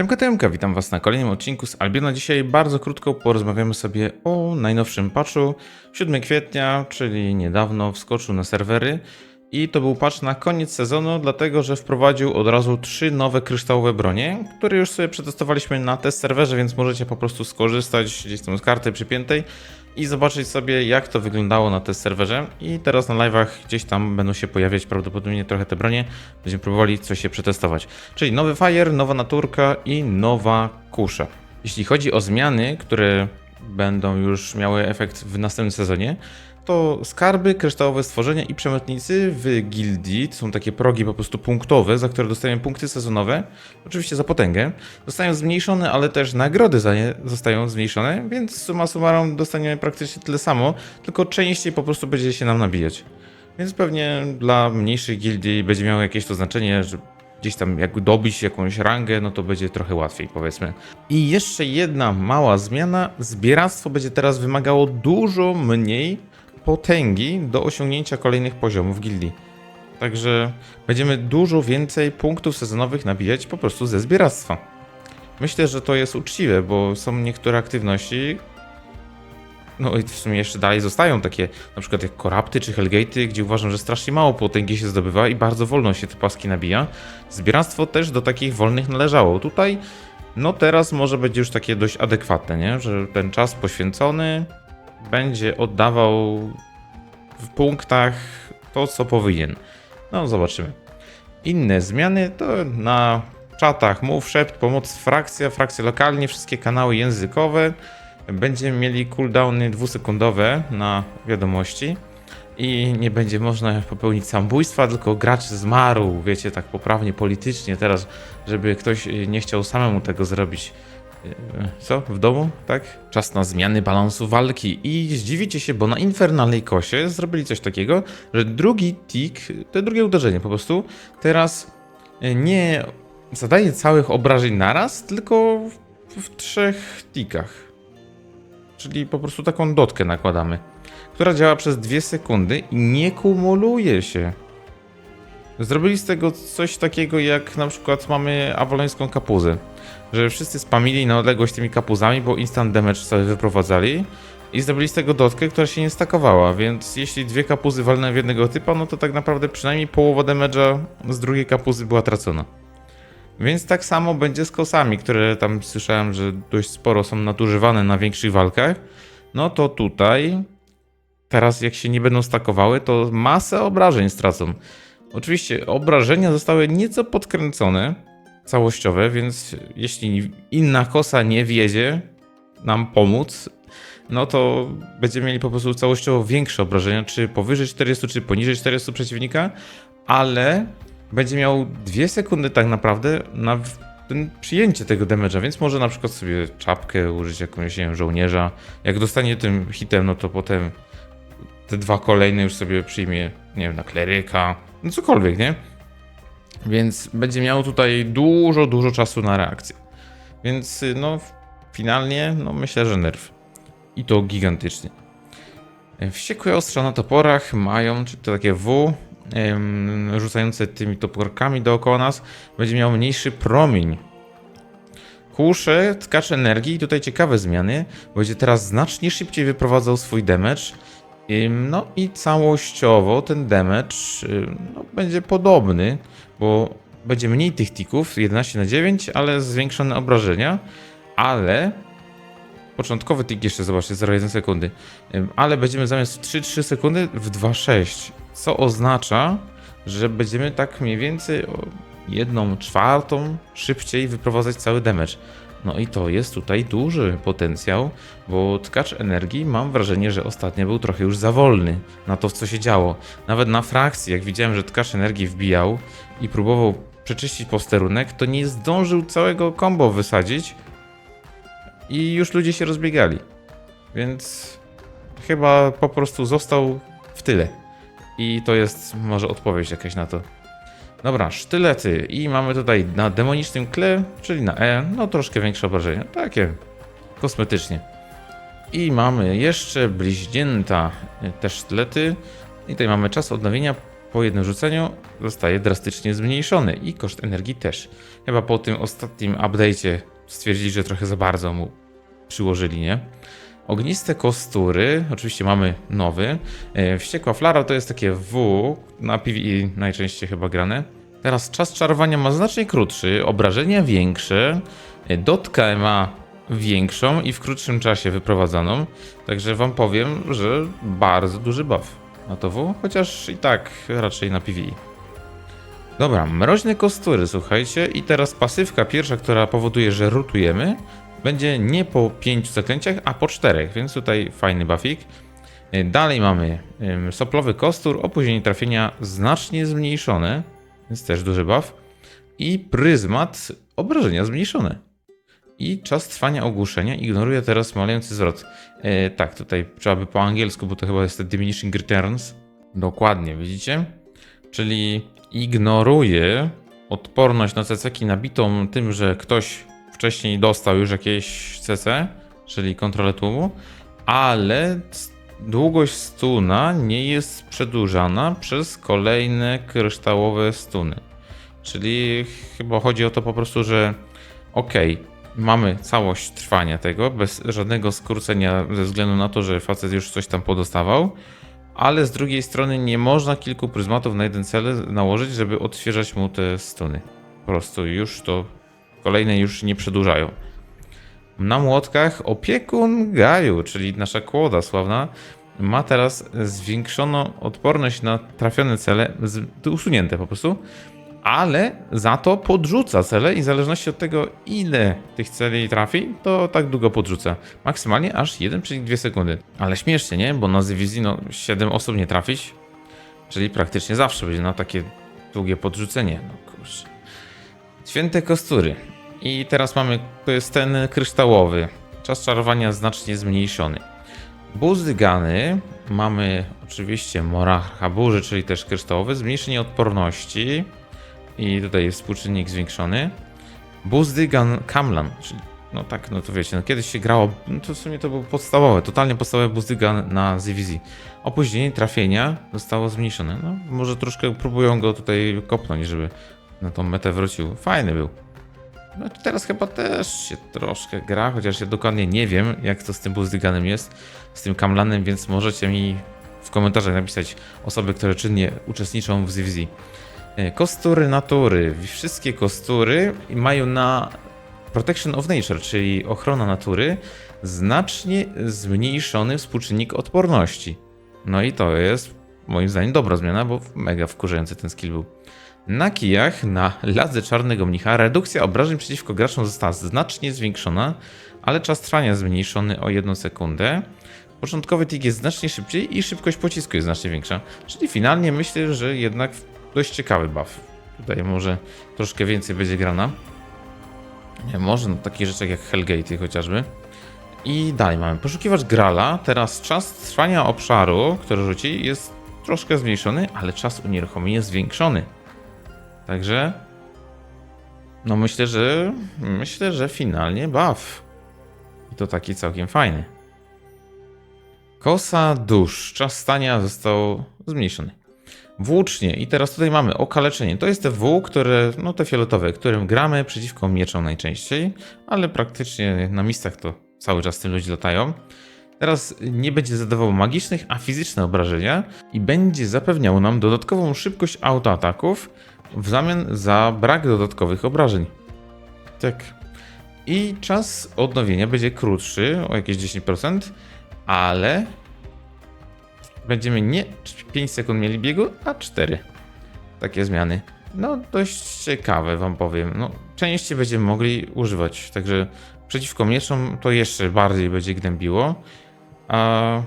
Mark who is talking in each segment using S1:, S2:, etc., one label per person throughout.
S1: Siemka Tymka, witam was na kolejnym odcinku z Albiona. Dzisiaj bardzo krótko porozmawiamy sobie o najnowszym patchu. 7 kwietnia, czyli niedawno wskoczył na serwery i to był patch na koniec sezonu, dlatego że wprowadził od razu trzy nowe kryształowe bronie, które już sobie przetestowaliśmy na test serwerze, więc możecie po prostu skorzystać gdzieś tam z karty przypiętej i zobaczyć sobie jak to wyglądało na test serwerze i teraz na live'ach gdzieś tam będą się pojawiać prawdopodobnie trochę te bronie, będziemy próbowali coś się przetestować. Czyli nowy Fire, nowa naturka i nowa kusza. Jeśli chodzi o zmiany, które będą już miały efekt w następnym sezonie, to skarby, kryształowe stworzenia i przemytnicy w gildii, to są takie progi po prostu punktowe, za które dostajemy punkty sezonowe, oczywiście za potęgę, zostają zmniejszone, ale też nagrody za nie zostają zmniejszone, więc summa summarum dostaniemy praktycznie tyle samo, tylko częściej po prostu będzie się nam nabijać. Więc pewnie dla mniejszych gildii będzie miało jakieś to znaczenie, że gdzieś tam jak dobić jakąś rangę, no to będzie trochę łatwiej powiedzmy. I jeszcze jedna mała zmiana, zbieractwo będzie teraz wymagało dużo mniej potęgi do osiągnięcia kolejnych poziomów gildii. Także będziemy dużo więcej punktów sezonowych nabijać po prostu ze zbieractwa. Myślę, że to jest uczciwe, bo są niektóre aktywności, no i w sumie jeszcze dalej zostają takie, na przykład jak Korapty czy Hellgate'y, gdzie uważam, że strasznie mało potęgi się zdobywa i bardzo wolno się te paski nabija. Zbieractwo też do takich wolnych należało. Tutaj, no teraz może być już takie dość adekwatne, nie? Że ten czas poświęcony będzie oddawał w punktach to, co powinien. No, zobaczymy. Inne zmiany to na czatach mów, szept, pomoc, frakcja, frakcja lokalnie, wszystkie kanały językowe. Będziemy mieli cooldowny dwusekundowe na wiadomości i nie będzie można popełnić samobójstwa, tylko gracz zmarł, wiecie, tak poprawnie politycznie teraz, żeby ktoś nie chciał samemu tego zrobić. Co? W domu? Tak? Czas na zmiany balansu walki i zdziwicie się, bo na Infernalnej Kosie zrobili coś takiego, że drugi tik, to drugie uderzenie po prostu, teraz y, nie zadaje całych obrażeń naraz, tylko w, w trzech tikach. Czyli po prostu taką dotkę nakładamy, która działa przez 2 sekundy i nie kumuluje się. Zrobili z tego coś takiego, jak na przykład mamy awolońską kapuzę. Że wszyscy spamili na odległość tymi kapuzami, bo instant damage sobie wyprowadzali. I zrobili z tego dotkę, która się nie stakowała, więc jeśli dwie kapuzy walne w jednego typa, no to tak naprawdę przynajmniej połowa damage'a z drugiej kapuzy była tracona. Więc tak samo będzie z kosami, które tam słyszałem, że dość sporo są nadużywane na większych walkach. No to tutaj, teraz jak się nie będą stakowały, to masę obrażeń stracą. Oczywiście obrażenia zostały nieco podkręcone, całościowe, więc jeśli inna kosa nie wiedzie nam pomóc, no to będziemy mieli po prostu całościowo większe obrażenia, czy powyżej 400, czy poniżej 400 przeciwnika, ale będzie miał 2 sekundy tak naprawdę na przyjęcie tego damage'a, więc może na przykład sobie czapkę użyć jakąś, nie wiem, żołnierza. Jak dostanie tym hitem, no to potem te dwa kolejne już sobie przyjmie, nie wiem, na kleryka, no cokolwiek, nie? Więc będzie miał tutaj dużo, dużo czasu na reakcję. Więc y, no, finalnie, no myślę, że nerw. I to gigantycznie. Wściekłe ostrza na toporach mają, czy to takie W, rzucające tymi toporkami dookoła nas, będzie miał mniejszy promień. Kusze, tkacz energii, tutaj ciekawe zmiany, będzie teraz znacznie szybciej wyprowadzał swój damage. No i całościowo ten damage no, będzie podobny, bo będzie mniej tych tików, 11 na 9, ale zwiększone obrażenia, ale początkowy tik jeszcze zobaczcie, 0,1 sekundy, ale będziemy zamiast w 3-3 sekundy w 2,6, co oznacza, że będziemy tak mniej więcej o jedną czwartą szybciej wyprowadzać cały damage. No i to jest tutaj duży potencjał, bo tkacz energii mam wrażenie, że ostatnio był trochę już za wolny na to, co się działo. Nawet na frakcji, jak widziałem, że tkacz energii wbijał i próbował przeczyścić posterunek, to nie zdążył całego combo wysadzić i już ludzie się rozbiegali. Więc chyba po prostu został w tyle. I to jest może odpowiedź jakaś na to. Dobra, sztylety i mamy tutaj na demonicznym kle, czyli na E, no troszkę większe obrażenia, takie kosmetycznie. I mamy jeszcze bliźnięta, e, też sztylety i tutaj mamy czas odnowienia po jednym rzuceniu zostaje drastycznie zmniejszony i koszt energii też. Chyba po tym ostatnim update'cie stwierdzili, że trochę za bardzo mu przyłożyli, nie? Ogniste kostury, oczywiście mamy nowy. E, Wściekła flara to jest takie W, na PvE najczęściej chyba grane. Teraz czas czarowania ma znacznie krótszy, obrażenia większe, e, dotkę ma większą i w krótszym czasie wyprowadzaną. Także wam powiem, że bardzo duży buff na to W, chociaż i tak raczej na PvE. Dobra, mroźne kostury, słuchajcie. I teraz pasywka pierwsza, która powoduje, że rotujemy, będzie nie po 5 zaklęciach, a po 4, więc tutaj fajny buffik. Y, Dalej mamy soplowy kostur, opóźnienie trafienia znacznie zmniejszone, więc też duży buff. I pryzmat, obrażenia zmniejszone. I czas trwania ogłuszenia ignoruje teraz malejący zwrot. E, tak, tutaj trzeba by po angielsku, bo to chyba jest diminishing returns. Dokładnie, widzicie? Czyli ignoruje odporność na ceceki nabitą tym, że ktoś wcześniej dostał już jakieś CC, czyli kontrolę tłumu, ale długość stuna nie jest przedłużana przez kolejne kryształowe stuny. Czyli chyba chodzi o to po prostu, że okej, mamy całość trwania tego, bez żadnego skrócenia ze względu na to, że facet już coś tam podostawał, ale z drugiej strony nie można kilku pryzmatów na jeden cel nałożyć, żeby odświeżać mu te stuny. Po prostu już to kolejne już nie przedłużają. Na młotkach opiekun Gaju, czyli nasza kłoda sławna, ma teraz zwiększoną odporność na trafione cele, usunięte po prostu, ale za to podrzuca cele i w zależności od tego, ile tych celi trafi, to tak długo podrzuca. Maksymalnie aż 1,2 sekundy. Ale śmiesznie, nie? Bo na dywizji no 7 osób nie trafić, czyli praktycznie zawsze będzie na takie długie podrzucenie. No kurczę. Święte kostury. I teraz mamy, to jest ten kryształowy. Czas czarowania znacznie zmniejszony. Buzdygany mamy oczywiście Moracha Burzy, czyli też kryształowy, zmniejszenie odporności i tutaj jest współczynnik zwiększony. Buzdygan Kamlan, czyli no tak, no to wiecie, no kiedyś się grało, no to w sumie to był podstawowe, totalnie podstawowy Buzdygan na ZVZ. Opóźnienie trafienia zostało zmniejszone. No może troszkę próbują go tutaj kopnąć, żeby na tą metę wrócił. Fajny był. No teraz chyba też się troszkę gra, chociaż ja dokładnie nie wiem, jak to z tym Buzdyganem jest, z tym Kamlanem, więc możecie mi w komentarzach napisać osoby, które czynnie uczestniczą w ZVZ. E, Kostury natury. Wszystkie kostury mają na Protection of Nature, czyli ochrona natury, znacznie zmniejszony współczynnik odporności. No i to jest moim zdaniem dobra zmiana, bo mega wkurzający ten skill był. Na kijach, na ladze czarnego mnicha, redukcja obrażeń przeciwko graczom została znacznie zwiększona, ale czas trwania zmniejszony o 1 sekundę. Początkowy tick jest znacznie szybciej i szybkość pocisku jest znacznie większa. Czyli finalnie myślę, że jednak dość ciekawy buff. Tutaj może troszkę więcej będzie grana. Nie, może no, takie rzeczy jak Hellgate chociażby. I dalej mamy poszukiwacz Grala. Teraz czas trwania obszaru, który rzuci, jest troszkę zmniejszony, ale czas unieruchomienia zwiększony. Także. No myślę, że. Myślę, że finalnie buff. I to taki całkiem fajny. Kosa dusz. Czas stania został zmniejszony. Włócznie. I teraz tutaj mamy okaleczenie. To jest te W, które, no te fioletowe, którym gramy przeciwko mieczom najczęściej, ale praktycznie na miejscach to cały czas tym ludzie latają. Teraz nie będzie zadawał magicznych, a fizyczne obrażenia i będzie zapewniał nam dodatkową szybkość autoataków w zamian za brak dodatkowych obrażeń. Tak. I czas odnowienia będzie krótszy, o jakieś 10%, ale będziemy nie 5 sekund mieli biegu, a 4. Takie zmiany. No, dość ciekawe, wam powiem. No, częściej będziemy mogli używać, także przeciwko mieczom to jeszcze bardziej będzie gnębiło. A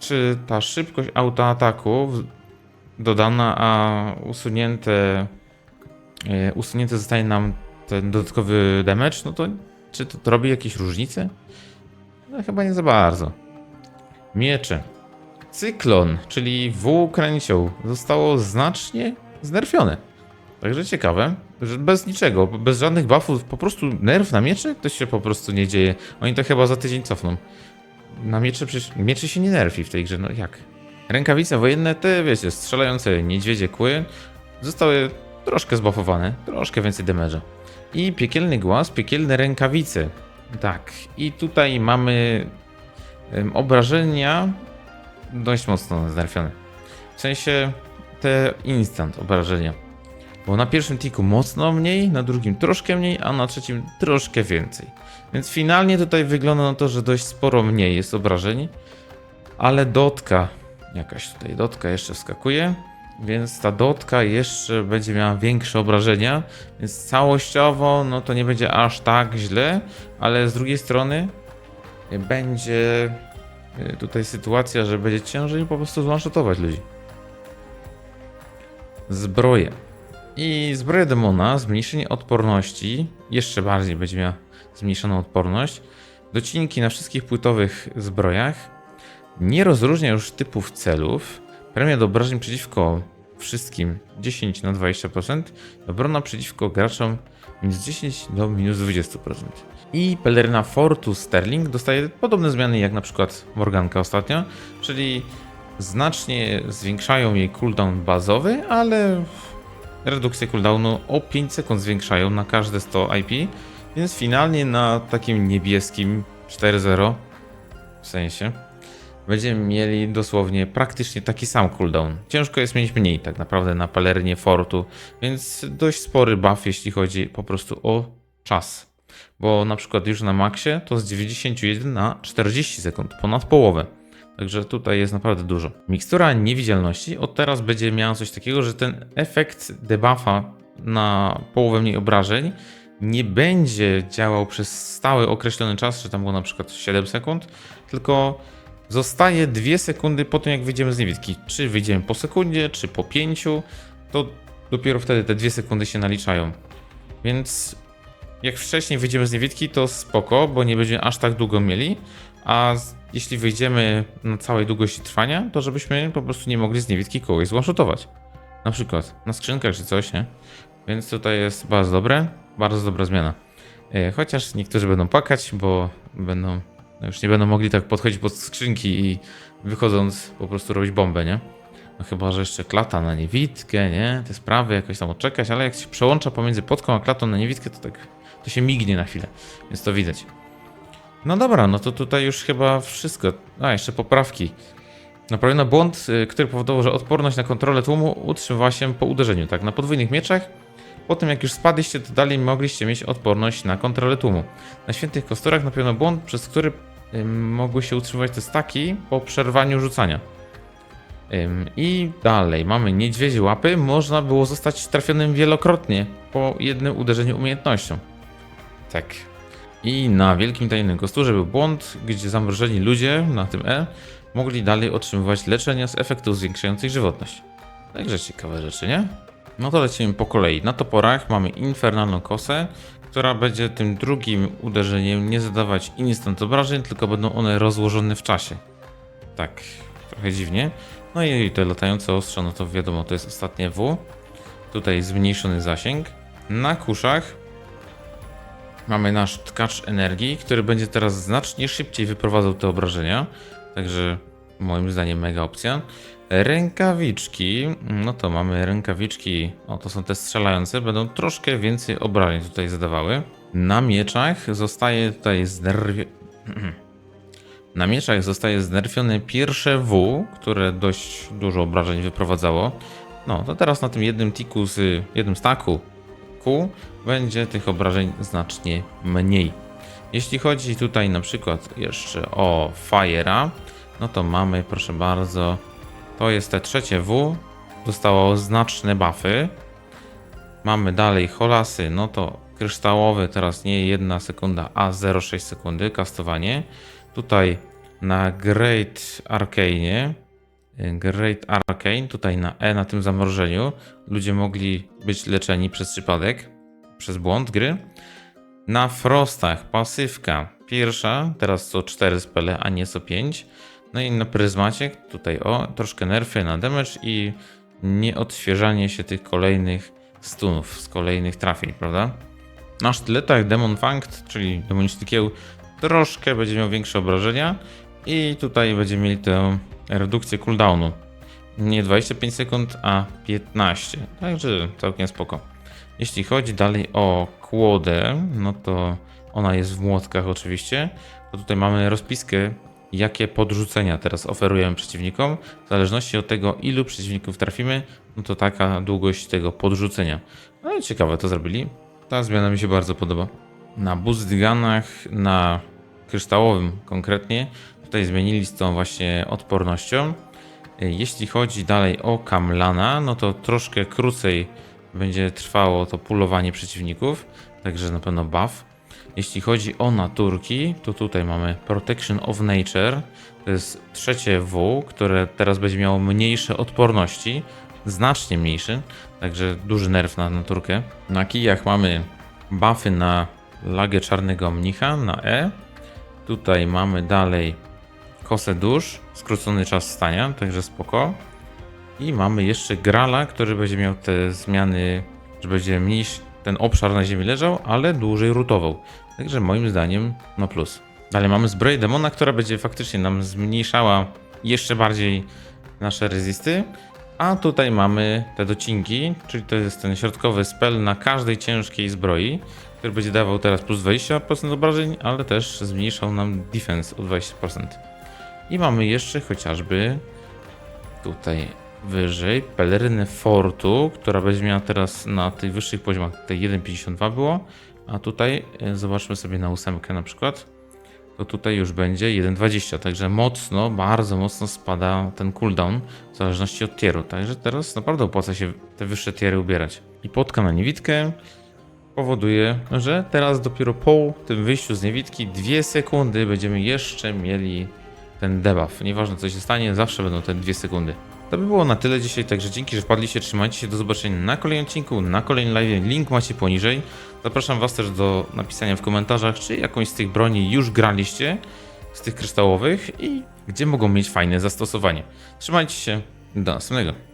S1: czy ta szybkość autoataku dodana, a usunięte, e, usunięte zostanie nam ten dodatkowy damage, no to czy to, to robi jakieś różnice? No chyba nie za bardzo. Miecze. Cyklon, czyli W kręcioł, zostało znacznie znerfione. Także ciekawe, że bez niczego, bez żadnych buffów, po prostu nerw na mieczy? To się po prostu nie dzieje. Oni to chyba za tydzień cofną. Na miecze przecież, mieczy się nie nerfi w tej grze, no jak? Rękawice wojenne, te wiecie, strzelające niedźwiedzie kły, zostały troszkę zbafowane, troszkę więcej damage'a. I piekielny głaz, piekielne rękawice. Tak, i tutaj mamy em, obrażenia dość mocno znerfione. W sensie te instant obrażenia. Bo na pierwszym tiku mocno mniej, na drugim troszkę mniej, a na trzecim troszkę więcej. Więc finalnie tutaj wygląda na to, że dość sporo mniej jest obrażeń, ale dotka, jakaś tutaj dotka jeszcze wskakuje, więc ta dotka jeszcze będzie miała większe obrażenia, więc całościowo no to nie będzie aż tak źle, ale z drugiej strony będzie y, tutaj sytuacja, że będzie ciężej po prostu zwanshotować ludzi. Zbroje. I zbroja demona, zmniejszenie odporności, jeszcze bardziej będzie miała zmniejszoną odporność. Docinki na wszystkich płytowych zbrojach. Nie rozróżnia już typów celów. Premia do obrażeń przeciwko wszystkim 10 na 20%. Obrona przeciwko graczom minus 10 do minus 20%. I peleryna Fortu Sterling dostaje podobne zmiany jak na przykład Morganka ostatnio, czyli znacznie zwiększają jej cooldown bazowy, ale redukcję cooldownu o 5 sekund zwiększają na każde 100 IP, więc finalnie na takim niebieskim 4.0 w sensie będziemy mieli dosłownie praktycznie taki sam cooldown. Ciężko jest mieć mniej tak naprawdę na palerynie Fortu, więc dość spory buff jeśli chodzi po prostu o czas. Bo na przykład już na maksie to z 91 na 40 sekund, ponad połowę. Także tutaj jest naprawdę dużo. Mikstura niewidzialności od teraz będzie miała coś takiego, że ten efekt debuffa na połowę mniej obrażeń nie będzie działał przez stały określony czas, czy tam było na przykład 7 sekund, tylko zostaje 2 sekundy po tym, jak wyjdziemy z niewidki. Czy wyjdziemy po sekundzie, czy po 5, to dopiero wtedy te 2 sekundy się naliczają. Więc jak wcześniej wyjdziemy z niewidki, to spoko, bo nie będziemy aż tak długo mieli, a jeśli wyjdziemy na całej długości trwania, to żebyśmy po prostu nie mogli z niewidki kogoś zwanshotować. Na przykład na skrzynkach czy coś, nie? Więc tutaj jest bardzo dobre, bardzo dobra zmiana. E, Chociaż niektórzy będą płakać, bo będą, no już nie będą mogli tak podchodzić pod skrzynki i wychodząc po prostu robić bombę, nie? No chyba, że jeszcze klata na niewidkę, nie? Te sprawy jakoś tam odczekać, ale jak się przełącza pomiędzy podką a klatą na niewidkę, to tak to się mignie na chwilę, więc to widać. No dobra, no to tutaj już chyba wszystko. A, jeszcze poprawki. Naprawiono błąd, y, który powodował, że odporność na kontrolę tłumu utrzymywała się po uderzeniu, tak? Na podwójnych mieczach. Po tym jak już spadliście, to dalej mogliście mieć odporność na kontrolę tłumu. Na świętych kosturach naprawiono błąd, przez który mogły się utrzymywać te staki po przerwaniu rzucania. I dalej mamy niedźwiedzie łapy. Można było zostać trafionym wielokrotnie po jednym uderzeniu umiejętnością. Tak. I na wielkim tajemnym kosturze był błąd, gdzie zamrożeni ludzie na tym E mogli dalej otrzymywać leczenia z efektów zwiększających żywotność. Także ciekawe rzeczy, nie? No to lecimy po kolei. Na toporach mamy infernalną kosę, która będzie tym drugim uderzeniem nie zadawać instant obrażeń, tylko będą one rozłożone w czasie. Tak, trochę dziwnie. No i te latające ostrza, no to wiadomo, to jest ostatnie W. Tutaj zmniejszony zasięg. Na kuszach Mamy nasz tkacz energii, który będzie teraz znacznie szybciej wyprowadzał te obrażenia. Także moim zdaniem mega opcja. Rękawiczki, no to mamy rękawiczki, o to są te strzelające, będą troszkę więcej obrażeń tutaj zadawały. Na mieczach zostaje tutaj znerwie... Na mieczach zostaje znerfione pierwsze W, które dość dużo obrażeń wyprowadzało. No to teraz na tym jednym tiku z jednym staku Q będzie tych obrażeń znacznie mniej. Jeśli chodzi tutaj na przykład jeszcze o Fire'a, no to mamy, proszę bardzo, to jest te trzecie W, dostało znaczne buffy. Mamy dalej Holasy, no to kryształowy, teraz nie 1 sekunda, a 0,6 sekundy kastowanie. Tutaj na Great Arcane, Great Arcane, tutaj na E, na tym zamrożeniu, ludzie mogli być leczeni przez przypadek, przez błąd gry. Na Frostach pasywka pierwsza, teraz co 4 spele, a nie co 5. No i na Pryzmacie, tutaj o, troszkę nerfy na damage i nieodświeżanie się tych kolejnych stunów z kolejnych trafień, prawda? Na sztyletach Demon Fangt, czyli demoniczny kieł, troszkę będzie miał większe obrażenia i tutaj będziemy mieli tę redukcję cooldownu. Nie 25 sekund, a 15. Także całkiem spoko. Jeśli chodzi dalej o kłodę, no to ona jest w młotkach oczywiście. To tutaj mamy rozpiskę, jakie podrzucenia teraz oferujemy przeciwnikom. W zależności od tego, ilu przeciwników trafimy, no to taka długość tego podrzucenia. No i ciekawe to zrobili. Ta zmiana mi się bardzo podoba. Na boost na kryształowym konkretnie, tutaj zmienili z tą właśnie odpornością. Jeśli chodzi dalej o Kamlana, no to troszkę krócej będzie trwało to pulowanie przeciwników, także na pewno buff. Jeśli chodzi o naturki, to tutaj mamy Protection of Nature, to jest trzecie W, które teraz będzie miało mniejsze odporności, znacznie mniejszy, także duży nerw na naturkę. Na kijach mamy buffy na lagę czarnego mnicha, na E. Tutaj mamy dalej kosę dusz, skrócony czas stania, także spoko. I mamy jeszcze Grala, który będzie miał te zmiany, że będzie mniejszy ten obszar na ziemi leżał, ale dłużej rutował. Także moim zdaniem no plus. Dalej mamy zbroję demona, która będzie faktycznie nam zmniejszała jeszcze bardziej nasze rezisty. A tutaj mamy te docinki, czyli to jest ten środkowy spell na każdej ciężkiej zbroi, który będzie dawał teraz plus 20% obrażeń, ale też zmniejszał nam defense o 20%. I mamy jeszcze chociażby tutaj wyżej pelerynę Fortu, która będzie miała teraz na tych wyższych poziomach, tutaj 1,52 było, a tutaj e, zobaczmy sobie na ósemkę na przykład, to tutaj już będzie 1,20, także mocno, bardzo mocno spada ten cooldown w zależności od tieru, także teraz naprawdę opłaca się te wyższe tiery ubierać. I potka na niewidkę powoduje, że teraz dopiero po tym wyjściu z niewidki 2 sekundy będziemy jeszcze mieli ten debuff. Nieważne co się stanie, zawsze będą te 2 sekundy. To by było na tyle dzisiaj, także dzięki, że wpadliście, trzymajcie się, do zobaczenia na kolejnym odcinku, na kolejnym live, link macie poniżej. Zapraszam was też do napisania w komentarzach, czy jakąś z tych broni już graliście, z tych kryształowych i gdzie mogą mieć fajne zastosowanie. Trzymajcie się, do następnego.